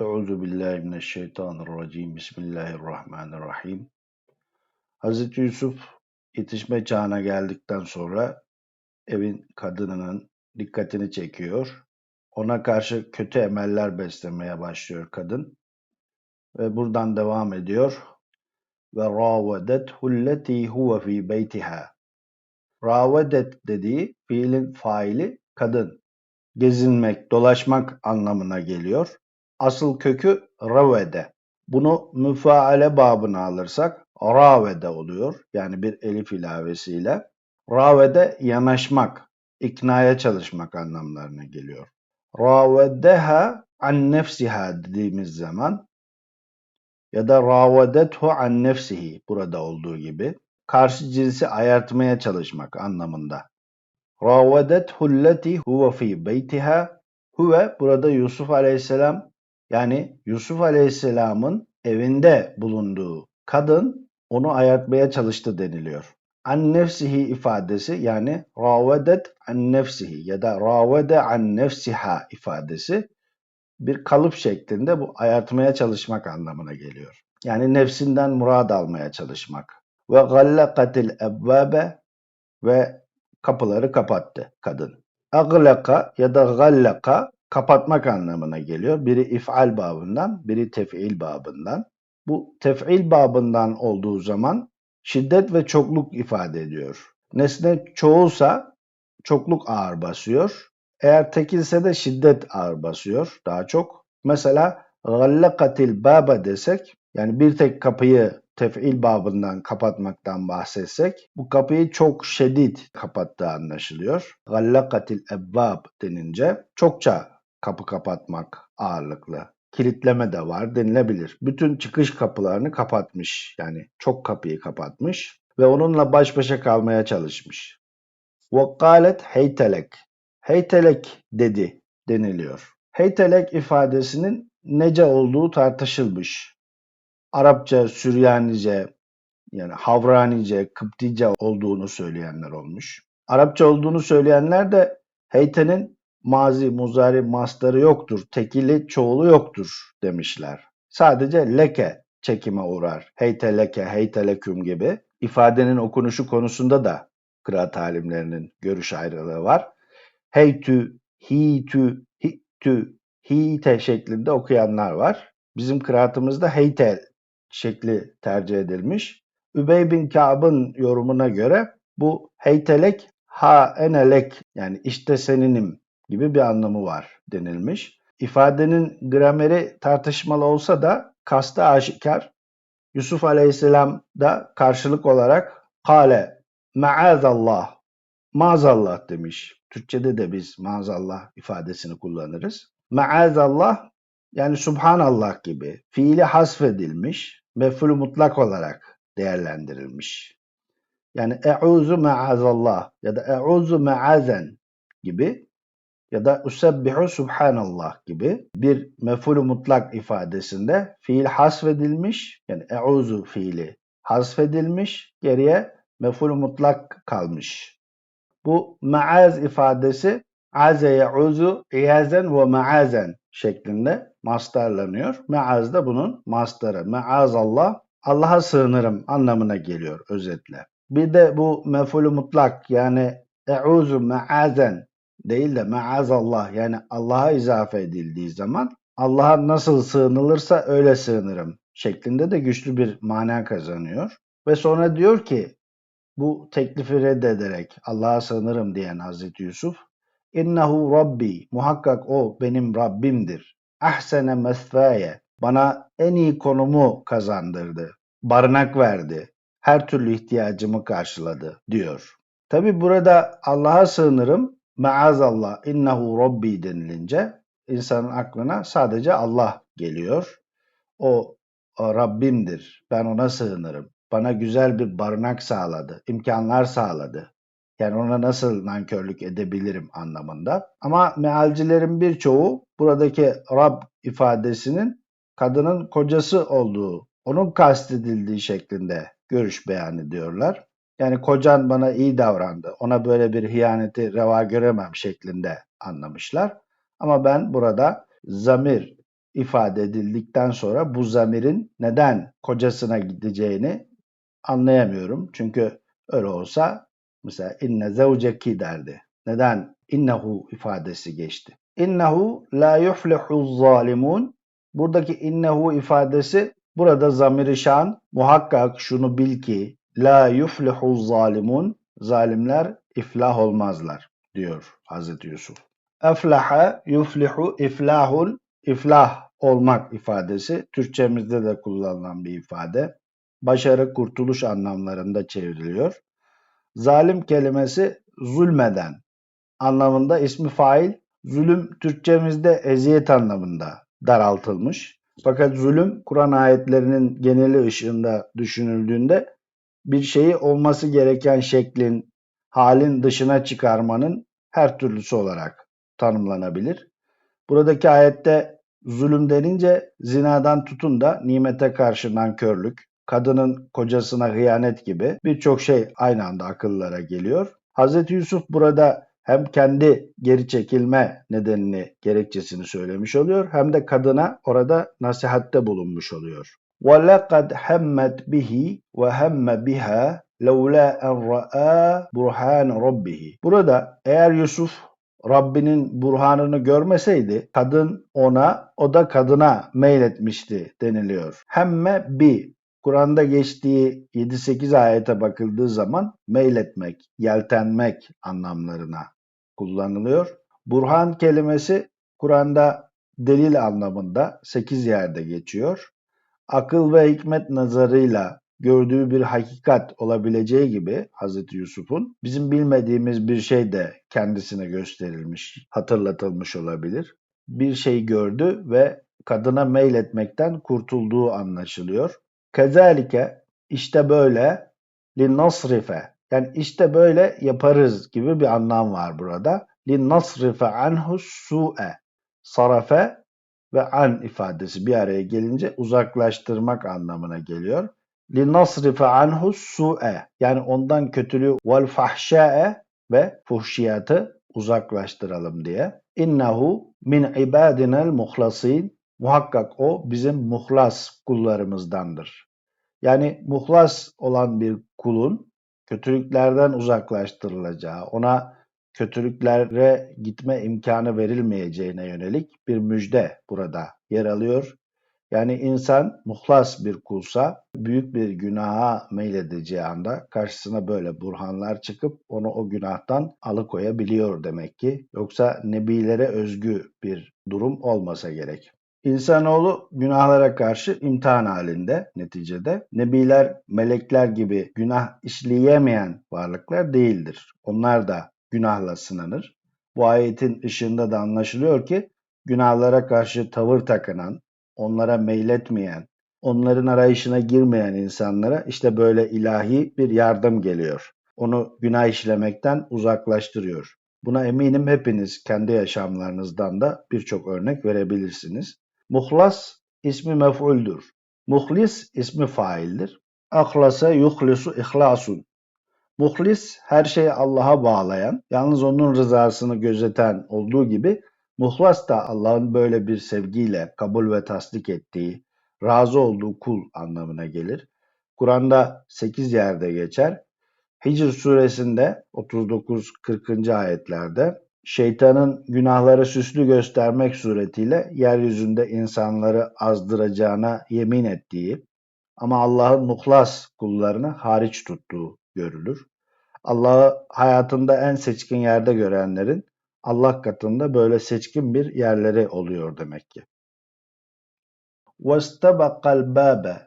Euzu billahi mineşşeytanirracim. Bismillahirrahmanirrahim. Hazreti Yusuf yetişme çağına geldikten sonra evin kadınının dikkatini çekiyor. Ona karşı kötü emeller beslemeye başlıyor kadın. Ve buradan devam ediyor. Ve ravedet hulleti huve fi beytiha. Ravedet dediği fiilin faili kadın. Gezinmek, dolaşmak anlamına geliyor. Asıl kökü ravede. Bunu müfaale babına alırsak ravede oluyor. Yani bir elif ilavesiyle. Ravede yanaşmak, iknaya çalışmak anlamlarına geliyor. Ravedeha an nefsiha dediğimiz zaman ya da ravedethu an nefsihi burada olduğu gibi karşı cinsi ayartmaya çalışmak anlamında. Ravedethu lleti huve fi beytiha huve burada Yusuf aleyhisselam yani Yusuf aleyhisselamın evinde bulunduğu kadın onu ayartmaya çalıştı deniliyor. An nefsihi ifadesi yani ravedet an nefsihi ya da ravede an nefsiha ifadesi bir kalıp şeklinde bu ayartmaya çalışmak anlamına geliyor. Yani nefsinden murad almaya çalışmak. Ve gallakatil ebvabe ve kapıları kapattı kadın. Aglaka ya da gallaka kapatmak anlamına geliyor. Biri if'al babından, biri tef'il babından. Bu tef'il babından olduğu zaman şiddet ve çokluk ifade ediyor. Nesne çoğulsa çokluk ağır basıyor. Eğer tekilse de şiddet ağır basıyor daha çok. Mesela gallakatil baba desek yani bir tek kapıyı tef'il babından kapatmaktan bahsetsek bu kapıyı çok şiddet kapattığı anlaşılıyor. Gallakatil ebbab denince çokça kapı kapatmak ağırlıklı. Kilitleme de var denilebilir. Bütün çıkış kapılarını kapatmış. Yani çok kapıyı kapatmış ve onunla baş başa kalmaya çalışmış. Vakkalet heytelek. Heytelek dedi deniliyor. Heytelek ifadesinin nece olduğu tartışılmış. Arapça, Süryanice, yani Havranice, Kıptice olduğunu söyleyenler olmuş. Arapça olduğunu söyleyenler de heytenin mazi, muzari, mastarı yoktur, tekili, çoğulu yoktur demişler. Sadece leke çekime uğrar. Heyte leke, heyte leküm gibi ifadenin okunuşu konusunda da kıraat alimlerinin görüş ayrılığı var. Heytü, hitü, hittü, hite şeklinde okuyanlar var. Bizim kıraatımızda heyte şekli tercih edilmiş. Übey bin Ka'b'ın yorumuna göre bu heytelek ha enelek yani işte seninim gibi bir anlamı var denilmiş. İfadenin grameri tartışmalı olsa da kastı aşikar. Yusuf Aleyhisselam da karşılık olarak kale maazallah maazallah demiş. Türkçede de biz maazallah ifadesini kullanırız. Maazallah yani subhanallah gibi fiili hasfedilmiş, mef'ulü mutlak olarak değerlendirilmiş. Yani e'uzu maazallah ya da e'uzu maazen gibi ya da usebbihu subhanallah gibi bir mef'ulü mutlak ifadesinde fiil hasfedilmiş yani e'uzu fiili hasfedilmiş geriye mef'ulü mutlak kalmış. Bu maaz ifadesi aze ye'uzu iyazen ve maazen şeklinde mastarlanıyor. Maaz da bunun mastarı. Maazallah Allah'a sığınırım anlamına geliyor özetle. Bir de bu mef'ulü mutlak yani e'uzu maazen değil de maazallah yani Allah'a izafe edildiği zaman Allah'a nasıl sığınılırsa öyle sığınırım şeklinde de güçlü bir mana kazanıyor. Ve sonra diyor ki bu teklifi reddederek Allah'a sığınırım diyen Hazreti Yusuf İnnehu Rabbi muhakkak o benim Rabbimdir. Ahsene mesfaye bana en iyi konumu kazandırdı. Barınak verdi. Her türlü ihtiyacımı karşıladı diyor. Tabi burada Allah'a sığınırım maazallah innehu rabbi denilince insanın aklına sadece Allah geliyor. O, Rabbimdir. Ben ona sığınırım. Bana güzel bir barınak sağladı, imkanlar sağladı. Yani ona nasıl nankörlük edebilirim anlamında. Ama mealcilerin birçoğu buradaki Rab ifadesinin kadının kocası olduğu, onun kastedildiği şeklinde görüş beyan ediyorlar. Yani kocan bana iyi davrandı, ona böyle bir hiyaneti reva göremem şeklinde anlamışlar. Ama ben burada zamir ifade edildikten sonra bu zamirin neden kocasına gideceğini anlayamıyorum. Çünkü öyle olsa mesela inne zevceki derdi. Neden innehu ifadesi geçti? İnnehu la yuflihu zalimun. Buradaki innehu ifadesi burada zamiri şan muhakkak şunu bil ki la yuflihu zalimun zalimler iflah olmazlar diyor Hazreti Yusuf. Eflaha yuflihu iflahul iflah olmak ifadesi Türkçemizde de kullanılan bir ifade. Başarı, kurtuluş anlamlarında çevriliyor. Zalim kelimesi zulmeden anlamında ismi fail. Zulüm Türkçemizde eziyet anlamında daraltılmış. Fakat zulüm Kur'an ayetlerinin geneli ışığında düşünüldüğünde bir şeyi olması gereken şeklin, halin dışına çıkarmanın her türlüsü olarak tanımlanabilir. Buradaki ayette zulüm denince zinadan tutun da nimete karşı nankörlük, kadının kocasına hıyanet gibi birçok şey aynı anda akıllara geliyor. Hz. Yusuf burada hem kendi geri çekilme nedenini, gerekçesini söylemiş oluyor hem de kadına orada nasihatte bulunmuş oluyor. وَلَقَدْ هَمَّتْ بِهِ وَهَمَّ بِهَا لَوْلَا اَنْ رَآ بُرْحَانَ رَبِّهِ Burada eğer Yusuf Rabbinin burhanını görmeseydi kadın ona, o da kadına meyletmişti deniliyor. Hemme bi Kur'an'da geçtiği 7-8 ayete bakıldığı zaman meyletmek, yeltenmek anlamlarına kullanılıyor. Burhan kelimesi Kur'an'da delil anlamında 8 yerde geçiyor. Akıl ve hikmet nazarıyla gördüğü bir hakikat olabileceği gibi Hazreti Yusuf'un bizim bilmediğimiz bir şey de kendisine gösterilmiş, hatırlatılmış olabilir. Bir şey gördü ve kadına meyletmekten kurtulduğu anlaşılıyor. Kezalike işte böyle linnasrife yani işte böyle yaparız gibi bir anlam var burada. Linnasrife anhu su'e sarafe ve an ifadesi bir araya gelince uzaklaştırmak anlamına geliyor. لِنَصْرِفَ عَنْهُ su'e yani ondan kötülüğü vel fahşa'e ve fuhşiyatı uzaklaştıralım diye. İnnehu min ibadinel muhlasin muhakkak o bizim muhlas kullarımızdandır. Yani muhlas olan bir kulun kötülüklerden uzaklaştırılacağı, ona kötülüklere gitme imkanı verilmeyeceğine yönelik bir müjde burada yer alıyor. Yani insan muhlas bir kulsa büyük bir günaha meyledeceği anda karşısına böyle burhanlar çıkıp onu o günahtan alıkoyabiliyor demek ki. Yoksa nebilere özgü bir durum olmasa gerek. İnsanoğlu günahlara karşı imtihan halinde neticede. Nebiler, melekler gibi günah işleyemeyen varlıklar değildir. Onlar da günahla sınanır. Bu ayetin ışığında da anlaşılıyor ki günahlara karşı tavır takınan, onlara meyletmeyen, onların arayışına girmeyen insanlara işte böyle ilahi bir yardım geliyor. Onu günah işlemekten uzaklaştırıyor. Buna eminim hepiniz kendi yaşamlarınızdan da birçok örnek verebilirsiniz. Muhlas ismi mef'uldür. Muhlis ismi faildir. Ahlasa yuhlisu ihlasun. Muhlis her şeyi Allah'a bağlayan, yalnız onun rızasını gözeten olduğu gibi muhlas da Allah'ın böyle bir sevgiyle kabul ve tasdik ettiği, razı olduğu kul anlamına gelir. Kur'an'da 8 yerde geçer. Hicr suresinde 39-40. ayetlerde şeytanın günahları süslü göstermek suretiyle yeryüzünde insanları azdıracağına yemin ettiği ama Allah'ın muhlas kullarını hariç tuttuğu görülür. Allah'ı hayatında en seçkin yerde görenlerin Allah katında böyle seçkin bir yerleri oluyor demek ki. وَاسْتَبَقَ الْبَابَ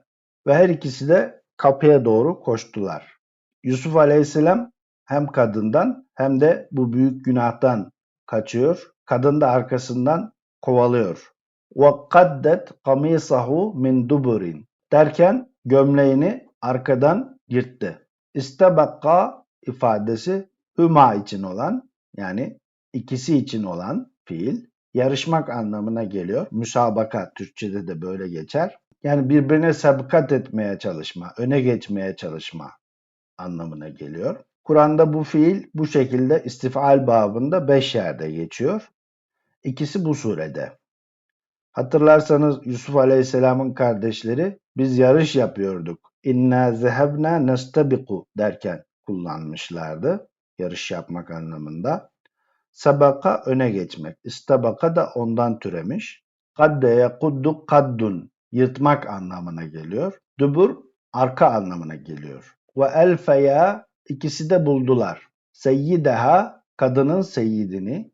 Ve her ikisi de kapıya doğru koştular. Yusuf Aleyhisselam hem kadından hem de bu büyük günahtan kaçıyor. Kadın da arkasından kovalıyor. وَقَدَّتْ قَمِيصَهُ مِنْ دُبُرٍ Derken gömleğini arkadan yırttı. İstebakka ifadesi hüma için olan yani ikisi için olan fiil yarışmak anlamına geliyor. Müsabaka Türkçe'de de böyle geçer. Yani birbirine sabıkat etmeye çalışma, öne geçmeye çalışma anlamına geliyor. Kur'an'da bu fiil bu şekilde istifal babında beş yerde geçiyor. İkisi bu surede. Hatırlarsanız Yusuf Aleyhisselam'ın kardeşleri biz yarış yapıyorduk. İnna zehebna nestabiku derken kullanmışlardı. Yarış yapmak anlamında. Sabaka öne geçmek. İstabaka da ondan türemiş. Kadde yakuddu kaddun yırtmak anlamına geliyor. Dubur arka anlamına geliyor. Ve elfeya ikisi de buldular. Seyyideha kadının seyyidini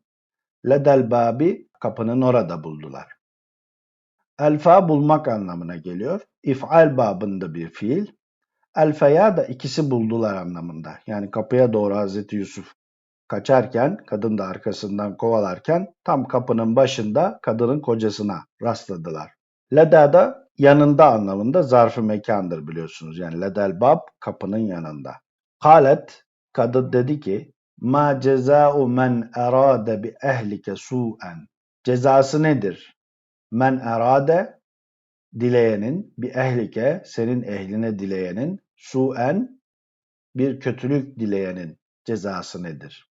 ledel babi kapının orada buldular. Elfa bulmak anlamına geliyor. İf'al babında bir fiil. Elfeya da ikisi buldular anlamında. Yani kapıya doğru Hazreti Yusuf kaçarken, kadın da arkasından kovalarken tam kapının başında kadının kocasına rastladılar. Leda da yanında anlamında zarfı mekandır biliyorsunuz. Yani ledel bab kapının yanında. Kalet kadın dedi ki ma ceza'u men erade bi ehlike su'en. Cezası nedir? Men erade dileyenin bir ehlike senin ehline dileyenin su'en bir kötülük dileyenin cezası nedir?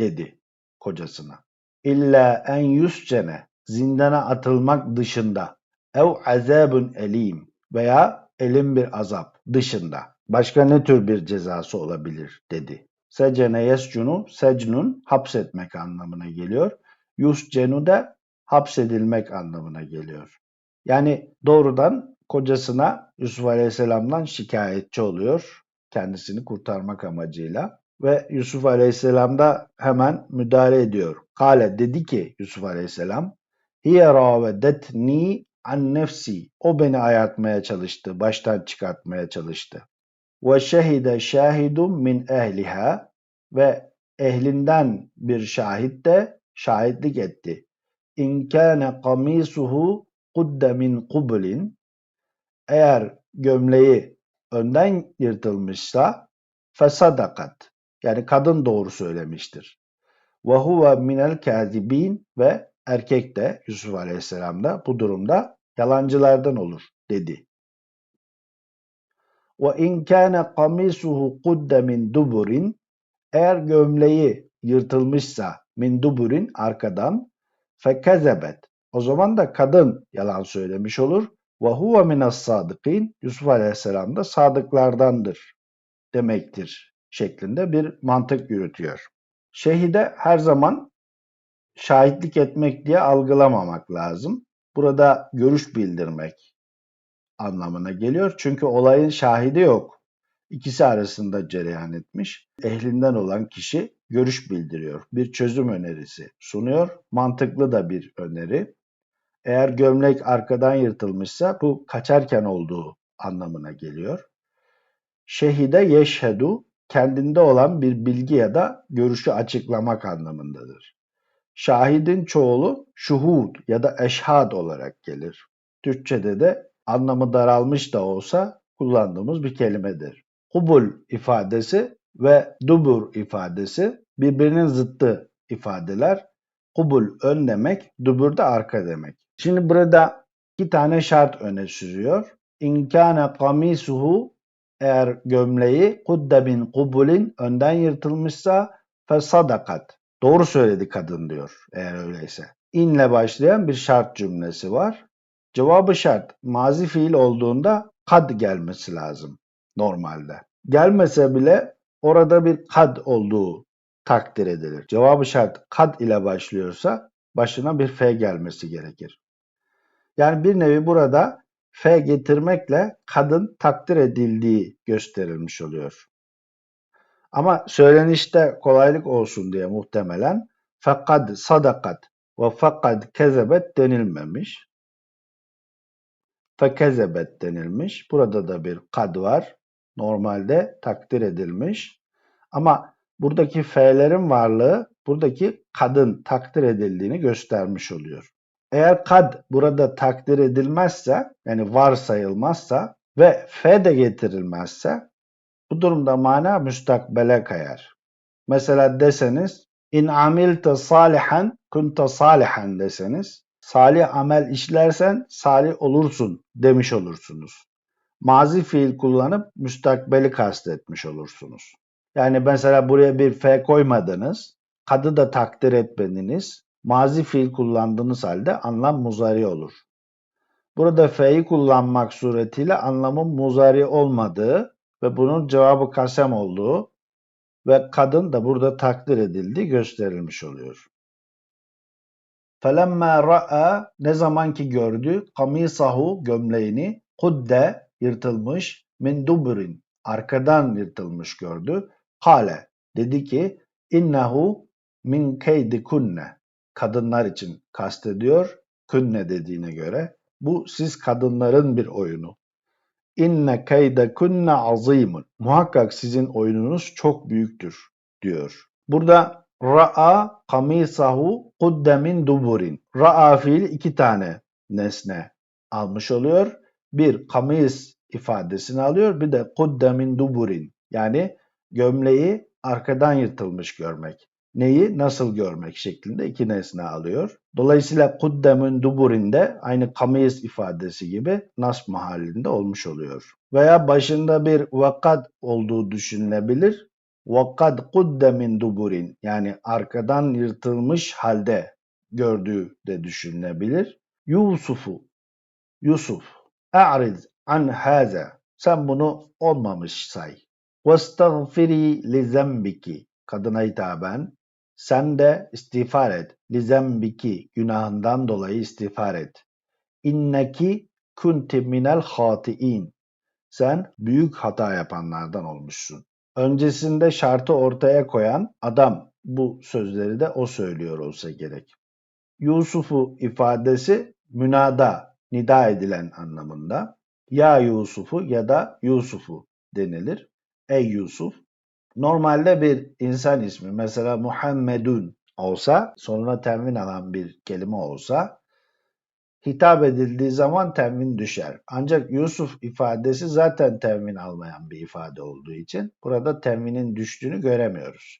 dedi kocasına. İlla en yüscene zindana atılmak dışında ev azabun elim veya elim bir azap dışında başka ne tür bir cezası olabilir dedi. Secene yescunu secnun hapsetmek anlamına geliyor. Yuscenu da hapsedilmek anlamına geliyor. Yani doğrudan kocasına Yusuf Aleyhisselam'dan şikayetçi oluyor kendisini kurtarmak amacıyla ve Yusuf Aleyhisselam da hemen müdahale ediyor. Kale dedi ki Yusuf Aleyhisselam Hiye ravedetni an nefsi. O beni ayartmaya çalıştı, baştan çıkartmaya çalıştı. Ve şehide şahidun min ehliha ve ehlinden bir şahit de şahitlik etti. İn kâne kamisuhu kudde min kublin eğer gömleği önden yırtılmışsa fesadakat yani kadın doğru söylemiştir. Ve huve minel kazibin ve erkek de Yusuf Aleyhisselam da bu durumda yalancılardan olur dedi. Ve in kana kamisuhu kudde min duburin eğer gömleği yırtılmışsa min duburin arkadan fekezebet o zaman da kadın yalan söylemiş olur. Ve huve minas sadıkin Yusuf Aleyhisselam da sadıklardandır demektir şeklinde bir mantık yürütüyor. Şehide her zaman şahitlik etmek diye algılamamak lazım. Burada görüş bildirmek anlamına geliyor. Çünkü olayın şahidi yok. İkisi arasında cereyan etmiş. Ehlinden olan kişi görüş bildiriyor. Bir çözüm önerisi sunuyor. Mantıklı da bir öneri. Eğer gömlek arkadan yırtılmışsa bu kaçarken olduğu anlamına geliyor. Şehide yeşhedu kendinde olan bir bilgi ya da görüşü açıklamak anlamındadır. Şahidin çoğulu şuhud ya da eşhad olarak gelir. Türkçede de anlamı daralmış da olsa kullandığımız bir kelimedir. Kubul ifadesi ve dubur ifadesi birbirinin zıttı ifadeler. Kubul ön demek, dubur da arka demek. Şimdi burada iki tane şart öne sürüyor. İnkâne kamisuhu eğer gömleği kudde bin kubulin önden yırtılmışsa fesadakat. Doğru söyledi kadın diyor eğer öyleyse. İnle başlayan bir şart cümlesi var. Cevabı şart. Mazi fiil olduğunda kad gelmesi lazım normalde. Gelmese bile orada bir kad olduğu takdir edilir. Cevabı şart kad ile başlıyorsa başına bir f gelmesi gerekir. Yani bir nevi burada f getirmekle kadın takdir edildiği gösterilmiş oluyor. Ama söylenişte kolaylık olsun diye muhtemelen fakad sadakat ve fakad kezebet denilmemiş. Fekezebet denilmiş. Burada da bir kad var. Normalde takdir edilmiş. Ama buradaki fe'lerin varlığı buradaki kadın takdir edildiğini göstermiş oluyor. Eğer kad burada takdir edilmezse yani varsayılmazsa ve fe de getirilmezse bu durumda mana müstakbele kayar. Mesela deseniz in amilte salihan kunte salihan deseniz salih amel işlersen salih olursun demiş olursunuz. Mazi fiil kullanıp müstakbeli kastetmiş olursunuz. Yani mesela buraya bir fe koymadınız, kadı da takdir etmediniz, mazi fiil kullandığınız halde anlam muzari olur. Burada fe'yi kullanmak suretiyle anlamın muzari olmadığı ve bunun cevabı kasem olduğu ve kadın da burada takdir edildiği gösterilmiş oluyor. Felemma ra'a ne zaman ki gördü kamisahu gömleğini kudde yırtılmış min dubrin arkadan yırtılmış gördü. Kale dedi ki innehu min keydi kunne kadınlar için kastediyor künne dediğine göre bu siz kadınların bir oyunu. İnne keyde kunne azimun. Muhakkak sizin oyununuz çok büyüktür diyor. Burada ra'a kamisahu kudde min duburin. Ra'a fiili iki tane nesne almış oluyor. Bir kamis ifadesini alıyor bir de kudde min duburin. Yani gömleği arkadan yırtılmış görmek. Neyi nasıl görmek şeklinde iki nesne alıyor. Dolayısıyla kuddemun duburinde aynı kamis ifadesi gibi nasb mahallinde olmuş oluyor. Veya başında bir vakad olduğu düşünülebilir. Vakad kudde min duburin yani arkadan yırtılmış halde gördüğü de düşünülebilir. Yusuf'u Yusuf a'riz an haza sen bunu olmamış say. Vestagfiri li kadına hitaben sen de istiğfar et. Li günahından dolayı istiğfar et. İnneki kunti minel hatiin. Sen büyük hata yapanlardan olmuşsun. Öncesinde şartı ortaya koyan adam bu sözleri de o söylüyor olsa gerek. Yusuf'u ifadesi münada, nida edilen anlamında. Ya Yusuf'u ya da Yusuf'u denilir. Ey Yusuf. Normalde bir insan ismi mesela Muhammedun olsa sonuna tenvin alan bir kelime olsa hitap edildiği zaman tenvin düşer. Ancak Yusuf ifadesi zaten tenvin almayan bir ifade olduğu için burada tenvinin düştüğünü göremiyoruz.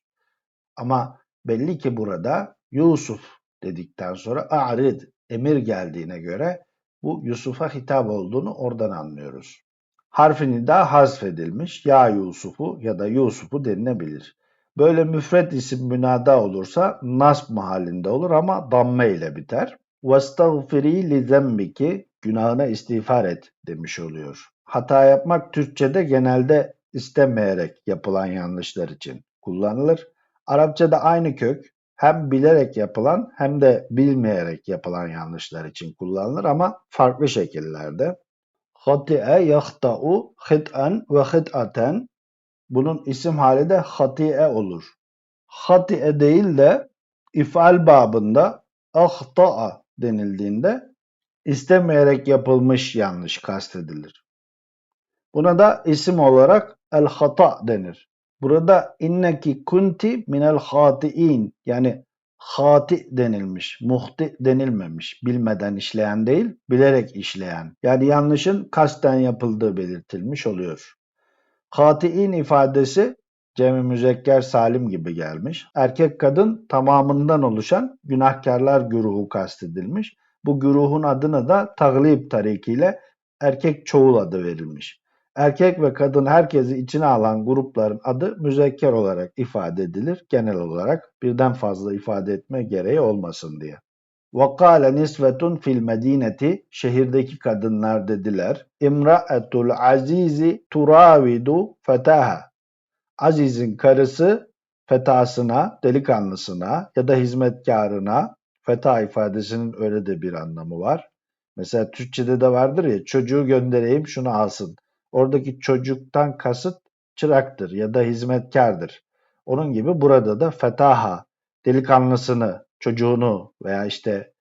Ama belli ki burada Yusuf dedikten sonra a'rid emir geldiğine göre bu Yusuf'a hitap olduğunu oradan anlıyoruz. Harfini daha hazfedilmiş ya Yusuf'u ya da Yusuf'u denilebilir. Böyle müfret isim münada olursa nasb mahallinde olur ama damme ile biter. وَاسْتَغْفِرِي لِذَنْبِكِ Günahına istiğfar et demiş oluyor. Hata yapmak Türkçe'de genelde istemeyerek yapılan yanlışlar için kullanılır. Arapçada aynı kök hem bilerek yapılan hem de bilmeyerek yapılan yanlışlar için kullanılır ama farklı şekillerde. Hati'e yahta'u hit'an ve hit'aten bunun isim hali de hati'e olur. Hati'e değil de ifal babında ahta'a denildiğinde istemeyerek yapılmış yanlış kastedilir. Buna da isim olarak el hata denir. Burada inneki kunti minel hatiin yani hati denilmiş, muhti denilmemiş. Bilmeden işleyen değil, bilerek işleyen. Yani yanlışın kasten yapıldığı belirtilmiş oluyor. Hatiin ifadesi cemi müzekker salim gibi gelmiş. Erkek kadın tamamından oluşan günahkarlar güruhu kastedilmiş. Bu güruhun adına da taglib tarikiyle erkek çoğul adı verilmiş. Erkek ve kadın herkesi içine alan grupların adı müzekker olarak ifade edilir. Genel olarak birden fazla ifade etme gereği olmasın diye. وَقَالَ nisvetun fil medineti şehirdeki kadınlar dediler. İmra'etul azizi turavidu fetaha. Aziz'in karısı fetasına, delikanlısına ya da hizmetkarına, feta ifadesinin öyle de bir anlamı var. Mesela Türkçe'de de vardır ya çocuğu göndereyim şunu alsın. Oradaki çocuktan kasıt çıraktır ya da hizmetkardır. Onun gibi burada da fetaha, delikanlısını, çocuğunu veya işte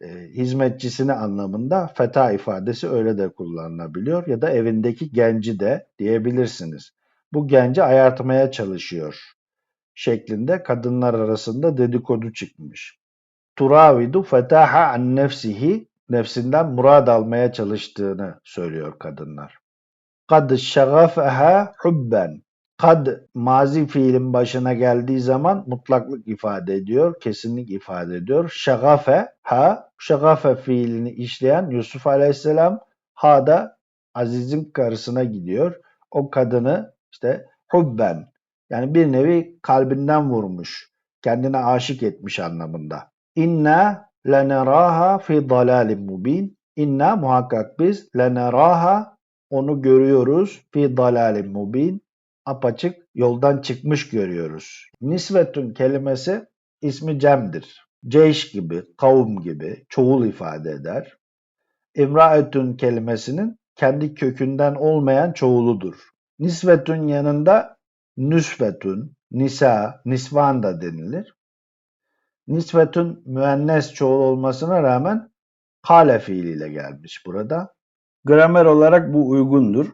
e, hizmetçisini anlamında feta ifadesi öyle de kullanılabiliyor ya da evindeki genci de diyebilirsiniz. Bu genci ayartmaya çalışıyor şeklinde kadınlar arasında dedikodu çıkmış. Turavidu fetaha an nefsihi nefsinden murad almaya çalıştığını söylüyor kadınlar. Kad şagafeha hubben. Kad mazi fiilin başına geldiği zaman mutlaklık ifade ediyor, kesinlik ifade ediyor. Şagafe ha, şagafe fiilini işleyen Yusuf Aleyhisselam ha da Aziz'in karısına gidiyor. O kadını işte hubben yani bir nevi kalbinden vurmuş, kendine aşık etmiş anlamında. İnna leneraha fi dalalin mubin. İnna muhakkak biz leneraha onu görüyoruz fi dalalin mubin. Apaçık yoldan çıkmış görüyoruz. Nisvetün kelimesi ismi cemdir. Ceyş gibi, kavm gibi çoğul ifade eder. İmraetün kelimesinin kendi kökünden olmayan çoğuludur. Nisvetün yanında nüsvetün, nisa, nisvan da denilir. Nisvetün müennes çoğul olmasına rağmen kale fiiliyle gelmiş burada. Gramer olarak bu uygundur.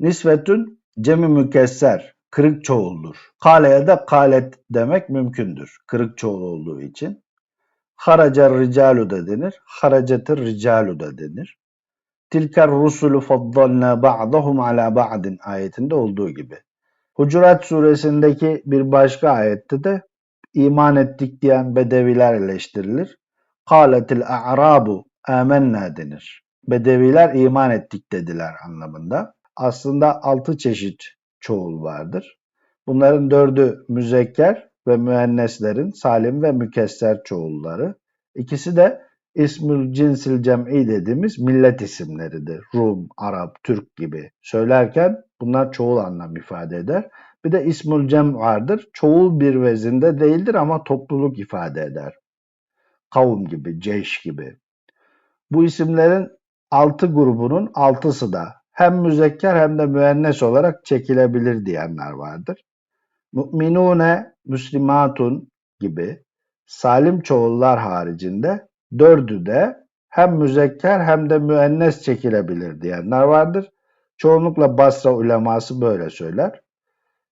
Nisvetün cemi mükesser, kırık çoğuldur. Kale'ye de kalet demek mümkündür. Kırık çoğul olduğu için. Haracer ricalu da denir. Haracetir ricalu da denir. Tilker rusulu faddalna ba'dahum ala ba'din ayetinde olduğu gibi. Hucurat suresindeki bir başka ayette de iman ettik diyen bedeviler eleştirilir. Kâletil a'rabu amenna denir. Bedeviler iman ettik dediler anlamında. Aslında altı çeşit çoğul vardır. Bunların dördü müzekker ve müenneslerin salim ve mükesser çoğulları. İkisi de ismül cinsil cem'i dediğimiz millet isimleridir. Rum, Arap, Türk gibi söylerken bunlar çoğul anlam ifade eder. Bir de ismül cem vardır. Çoğul bir vezinde değildir ama topluluk ifade eder. Kavm gibi, ceyş gibi. Bu isimlerin altı grubunun altısı da hem müzekker hem de müennes olarak çekilebilir diyenler vardır. Müminune, müslimatun gibi salim çoğullar haricinde dördü de hem müzekker hem de müennes çekilebilir diyenler vardır. Çoğunlukla Basra uleması böyle söyler.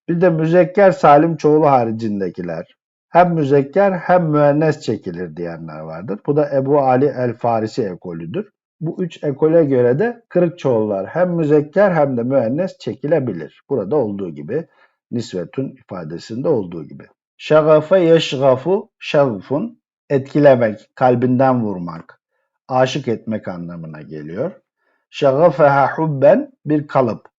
Bir de müzekker salim çoğulu haricindekiler hem müzekker hem müennes çekilir diyenler vardır. Bu da Ebu Ali el-Farisi ekolüdür. Bu üç ekole göre de kırık çoğullar hem müzekker hem de müennes çekilebilir. Burada olduğu gibi nisvetün ifadesinde olduğu gibi. Şagafe yeşgafu şagfun etkilemek, kalbinden vurmak, aşık etmek anlamına geliyor. Şagafeha hubben bir kalıp.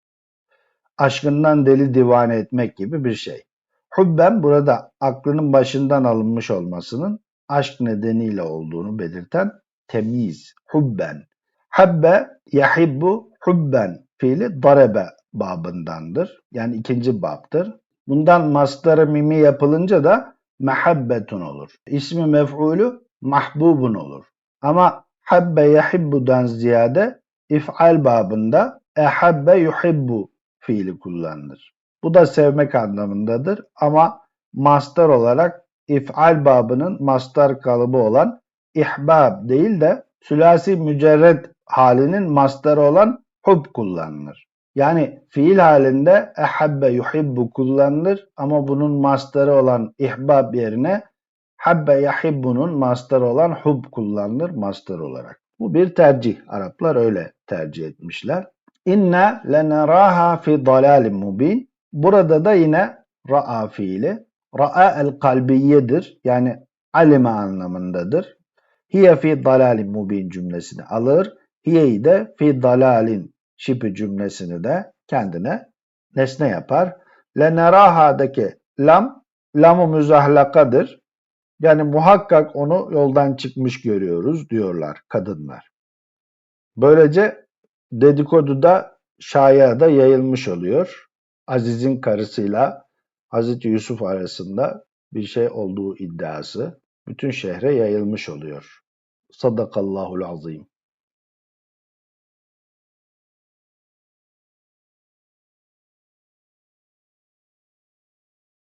Aşkından deli divane etmek gibi bir şey. Hubben burada aklının başından alınmış olmasının aşk nedeniyle olduğunu belirten temiz, hubben. Habbe yahibbu hubben fiili darebe babındandır. Yani ikinci babdır. Bundan mastarı mimi yapılınca da mehabbetun olur. İsmi mef'ulü mahbubun olur. Ama habbe yahibbudan ziyade if'al babında ehabbe yuhibbu fiili kullanılır. Bu da sevmek anlamındadır ama mastar olarak if'al babının mastar kalıbı olan ihbab değil de sülasi mücerred halinin mastarı olan hub kullanılır. Yani fiil halinde ehabbe yuhibbu kullanılır ama bunun mastarı olan ihbab yerine habbe yahibbunun mastarı olan hub kullanılır mastar olarak. Bu bir tercih. Araplar öyle tercih etmişler. İnne leneraha fi dalalin mubin. Burada da yine ra'a fiili. Ra'a el kalbiyedir. Yani alime anlamındadır. Hiye fi dalalin mubin cümlesini alır. Hiye'yi de fi dalalin şipi cümlesini de kendine nesne yapar. Leneraha'daki lam, lam-ı müzahlakadır. Yani muhakkak onu yoldan çıkmış görüyoruz diyorlar kadınlar. Böylece dedikodu da şaya da yayılmış oluyor. Aziz'in karısıyla Hazreti Yusuf arasında bir şey olduğu iddiası bütün şehre yayılmış oluyor. Sadakallahul azim.